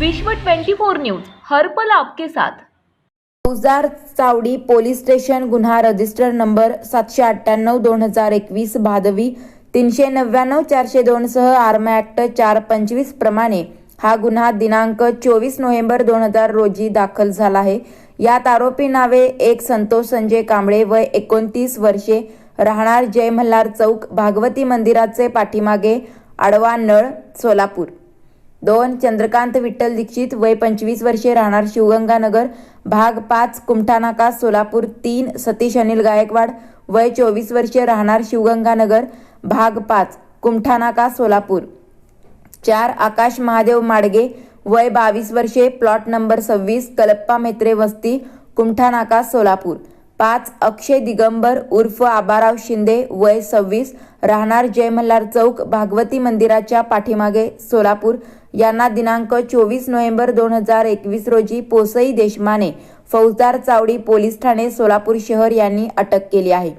विश्व 24 न्यूज हरपल आपके साथ. फौजदार चावडी पोलीस स्टेशन गुन्हा रजिस्टर नंबर सातशे अठ्ठ्याण्णव दोन हजार एकवीस भादवी तीनशे नव्याण्णव चारशे दोनसह आर्म ॲक्ट चार पंचवीस प्रमाणे हा गुन्हा दिनांक चोवीस नोव्हेंबर दोन हजार रोजी दाखल झाला आहे. यात आरोपी नावे एक संतोष संजय कांबळे वय एकोणतीस वर्षे राहणार जय मल्हार चौक भागवती मंदिराचे पाठीमागे आडवा नळ सोलापूर. दोन चंद्रकांत विठ्ठल दीक्षित वय पंचवीस वर्षे राहणार शिवगंगानगर भाग पाच कुमठानाका सोलापूर तीन सतीश अनिल गायकवाड वय चोवीस वर्षे राहणार शिवगंगानगर भाग पाच कुमठानाका सोलापूर. चार आकाश महादेव माडगे वय बावीस वर्षे प्लॉट नंबर सव्वीस कलप्पा मेत्रे वस्ती कुमठानाका सोलापूर. पाच अक्षय दिगंबर उर्फ आबाराव शिंदे वय सव्वीस राहणार जय मल्हार चौक भागवती मंदिराच्या पाठीमागे सोलापूर. यांना दिनांक चोवीस नोव्हेंबर दोन हजार एकवीस रोजी पोसई देशमाने फौजदार चावडी पोलीस ठाणे सोलापूर शहर यांनी अटक केली आहे.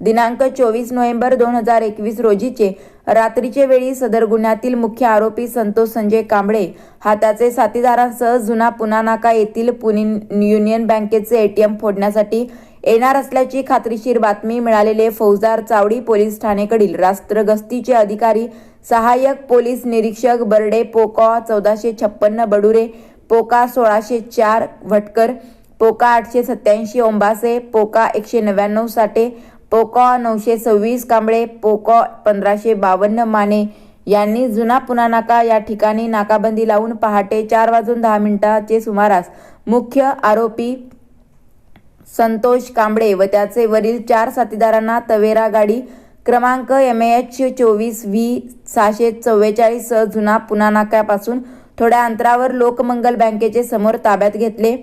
दिनांक चोवीस नोव्हेंबर दोन हजार एकवीस रोजीचे रात्रीचे वेळी सदर गुन्ह्यातील मुख्य आरोपी संतोष संजय कांबळे हा त्याचे साथीदारांसह जुना पुना नाका येथील पुणे युनियन बँकेचे एटीएम फोडण्यासाठी येणार असल्याची खात्रीशीर बातमी मिळालेले फौजदार चावडी पोलीस ठाणेकडील राष्ट्रगस्तीचे अधिकारी सहाय्यक पोलीस निरीक्षक बर्डे पोका चौदाशे छप्पन्न बडुरे पोका सोळाशे चार भटकर पोका आठशे सत्याऐंशी ओंबासे पोका एकशे नव्याण्णव साठे पोका नऊशे सव्वीस कांबळे पोका पंधराशे बावन्न माने यांनी जुना पुना नाका या ठिकाणी नाकाबंदी लावून पहाटे चार वाजून दहा मिनिटाचे सुमारास मुख्य आरोपी संतोष कांबळे व त्याचे वरील चार साथीदारांना तवेरा गाडी क्रमांक एम एच चोवीस व्ही सहाशे चव्वेचाळीस सह जुना पुन्हा नाक्यापासून थोड्या अंतरावर लोकमंगल बँकेचे समोर ताब्यात घेतले.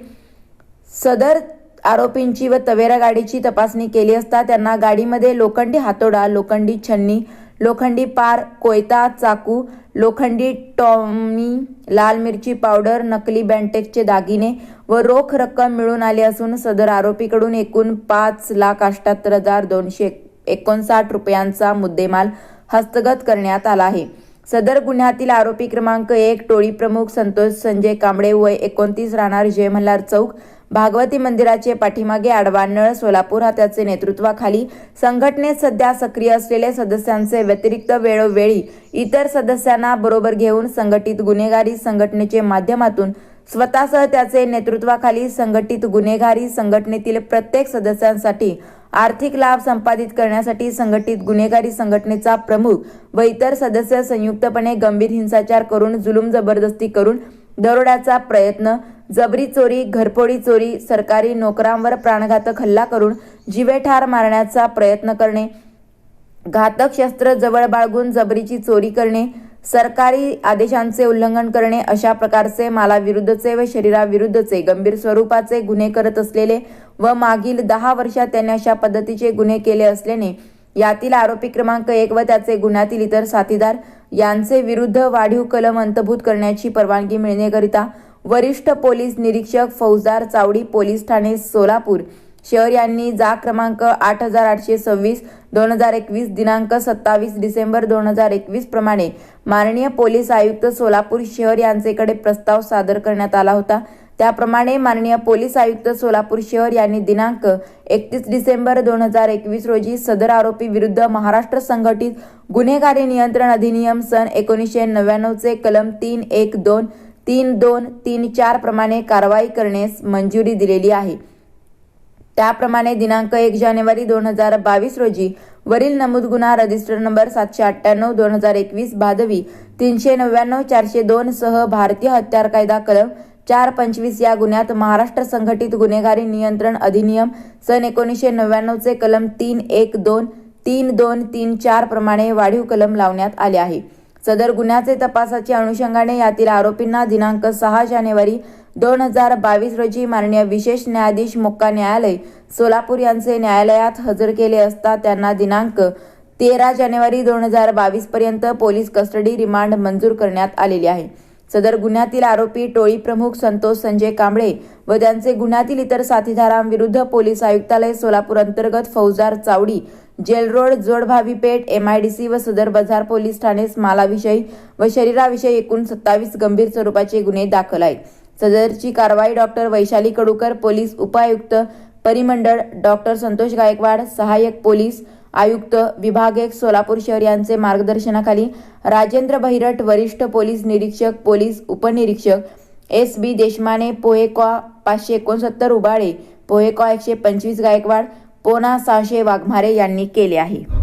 सदर आरोपींची व तवेरा गाडीची तपासणी केली असता त्यांना गाडीमध्ये लोखंडी हातोडा लोखंडी छन्नी लोखंडी पार कोयता चाकू लोखंडी टॉमी लाल मिरची पावडर नकली बँटेकचे दागिने व रोख रक्कम मिळून आली असून सदर आरोपीकडून एकूण पाच लाख अठ्याहत्तर हजार दोनशे एकोणसाठ रुपयांचा मुद्देमाल हस्तगत करण्यात आला आहे. सदर गुन्ह्यातील आरोपी क्रमांक एक टोळी प्रमुख संतोष संजय कांबळे वय एकोणतीस राहणार जय मल्हार चौक भागवती मंदिराचे पाठीमागे आडवा नळ सोलापूर हा त्याचे नेतृत्वाखाली संघटनेत सध्या सक्रिय असलेले सदस्यांचे व्यतिरिक्त वेळोवेळी इतर सदस्यांना बरोबर घेऊन संघटित गुन्हेगारी संघटनेचे माध्यमातून स्वतःसह त्याचे नेतृत्वाखाली संघटित गुन्हेगारी संघटनेतील प्रत्येक सदस्यांसाठी आर्थिक लाभ संपादित करण्यासाठी संघटित गुन्हेगारी संघटनेचा प्रमुख व इतर सदस्य संयुक्तपणे गंभीर हिंसाचार करून जुलूम जबरदस्ती करून दरोड्याचा प्रयत्न जबरी चोरी घरफोडी चोरी सरकारी नोकरांवर प्राणघातक हल्ला करून जीवेठार मारण्याचा प्रयत्न करणे घातक शस्त्र जवळ बाळगून जबरीची चोरी करणे सरकारी आदेशांचे उल्लंघन करणे अशा प्रकारचे मालाविरुद्धचे व शरीराविरुद्धचे गंभीर स्वरूपाचे गुन्हे करत असलेले व मागील दहा वर्षात त्यांनी अशा पद्धतीचे गुन्हे केले असल्याने यातील आरोपी क्रमांक एक व त्याचे गुन्ह्यातील इतर साथीदार यांचे विरुद्ध वाढीव कलम अंतभूत करण्याची परवानगी मिळण्याकरिता वरिष्ठ पोलीस निरीक्षक फौजदार चावडी पोलीस ठाणे सोलापूर शहर यांनी जा क्रमांक आठ हजार आठशे सव्वीस दोन हजार एकवीस दिनांक सत्तावीस डिसेंबर दोन हजार एकवीस प्रमाणे माननीय पोलीस आयुक्त सोलापूर शहर यांचेकडे प्रस्ताव सादर करण्यात आला होता. त्याप्रमाणे माननीय पोलीस आयुक्त सोलापूर शहर यांनी दिनांक एकतीस डिसेंबर दोन हजार एकवीस रोजी सदर आरोपी विरुद्ध महाराष्ट्र संघटित गुन्हेगारी नियंत्रण अधिनियम सन एकोणीसशे नव्याण्णवचे कलम तीन एक दोन तीन दोन तीन चार प्रमाणे कारवाई करण्यास मंजुरी दिलेली आहे. त्याप्रमाणे दिनांक एक जानेवारी दोन हजार बावीस रोजी वरील नमूद गुन्हा रजिस्टर नंबर सातशे अठ्ठ्याण्णव दोन हजार एकवीस भादवी तीनशे नव्याण्णव चारशे दोन सह भारतीय हत्यार कायदा कलम चार पंचवीस या गुन्ह्यात महाराष्ट्र संघटित गुन्हेगारी नियंत्रण अधिनियम सन एकोणीसशे नव्याण्णवचे कलम तीन एक दोन तीन दोन तीन चार प्रमाणे वाढीव कलम लावण्यात आले आहे. सदर गुन्ह्याचे तपासाच्या अनुषंगाने यातील आरोपींना दिनांक सहा जानेवारी दोन हजार बावीस रोजी माननीय विशेष न्यायाधीश मोक्का न्यायालय सोलापूर यांचे न्यायालयात हजर केले असता त्यांना दिनांक तेरा जानेवारी दोन हजार बावीस पर्यंत पोलीस कस्टडी रिमांड मंजूर करण्यात आलेली आहे. सदर गुन्ह्यातील आरोपी टोळी प्रमुख संतोष संजय कांबळे व त्यांचे गुन्ह्यातील इतर साथीदारांविरुद्ध पोलीस आयुक्तालय सोलापूर अंतर्गत Faujdar Chawdi jail road Jodbhavi Peth MIDC व सदर बाजार पोलीस ठाणे मालाविषयी व शरीराविषयी एकूण सत्तावीस गंभीर स्वरूपाचे गुन्हे दाखल आहेत. सदरची कारवाई डॉक्टर वैशाली कडूकर पोलीस उपायुक्त परिमंडळ डॉक्टर संतोष गायकवाड सहाय्यक पोलीस आयुक्त विभाग एक सोलापूर शहर यांचे मार्गदर्शनाखाली राजेंद्र बहिरट वरिष्ठ पोलीस निरीक्षक पोलीस उपनिरीक्षक एस बी देशमाने पोहेकॉ पाचशे एकोणसत्तर उबाळे पोहेकॉ एकशे पंचवीस गायकवाड पोना सहाशे वाघमारे यांनी केले आहे.